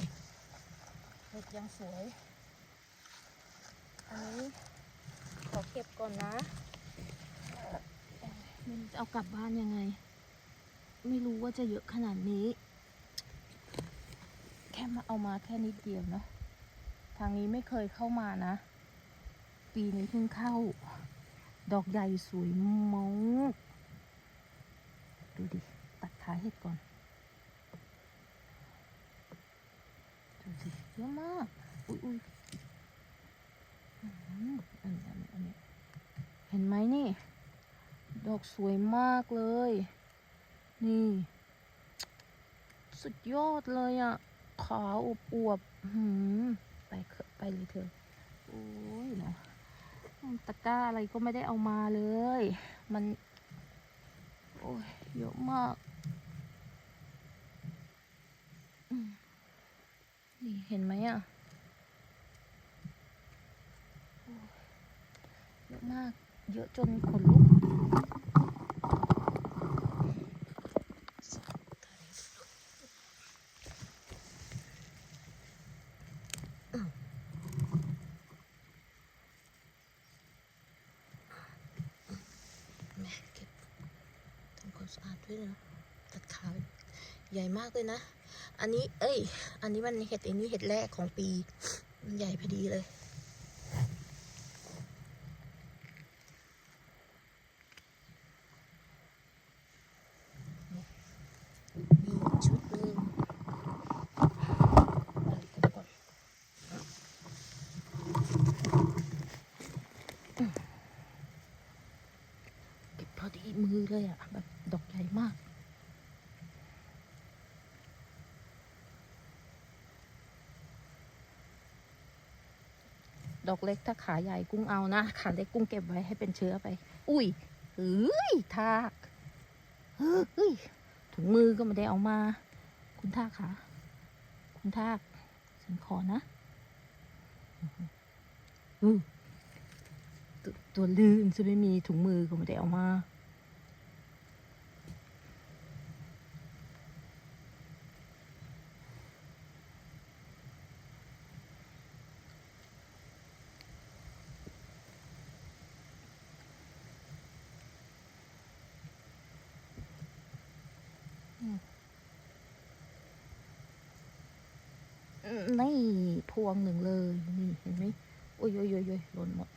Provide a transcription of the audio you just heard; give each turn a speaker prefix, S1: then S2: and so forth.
S1: ยเห็ดยังสวย อันนี้ขอเก็บก่อนนะ มันจะเอากลับบ้านยังไง ไม่รู้ว่าจะเยอะขนาดนี้ แค่มาเอามาแค่นิดเดียวเนาะ ทางนี้ไม่เคยเข้ามานะ ปีนี้เพิ่งเข้า ดอกใหญ่สวยมากดูดิ ตัดขาเห็ดก่อน ดูสิเย อะมาก อุ้ยอุ้ยอันนี้อันนี้อันนี้เห็นไหมนี่ ดอกสวยมากเลย นี่ สุดยอดเลยอะ่ะ ขาวอวบอวบหือไปเถอะไปเลยเธอ โอ้ยเนาะตะกร้าอะไรก็ไม่ได้เอามาเลย มัน โอ้ยเยอะมากอืม นี่เห็นไหมอะเยอะมาก เยอะจนขนลุกแม่เก็บทำความสะอาดด้วยนะตัดขาใหญ่มากเลยนะ อันนี้ เอ้ย อันนี้มันเห็ดอันนี้เห็ดแรกของปี มันใหญ่พอดีเลย ชุดนึงเก็บพอดีมือเลยอะแบบดอกใหญ่มาก ดอกเล็กถ้าขาใหญ่กุ้งเอานะ ขาเล็กกุ้งเก็บไว้ให้เป็นเชื้อไป อุ้ยเฮ้ยทากเฮ้ยถุงมือก็ไม่ได้เอามา คุณทากค่ะ คุณทากฉันขอนะอือต,ตัวลื่นจะไม่มีถุงมือก็ไม่ได้เอามา นี่พวงหนึ่งเลย นี่เห็นไหมโอ้ยโอ้ยโอ้ยโอ้ยหล่นหมด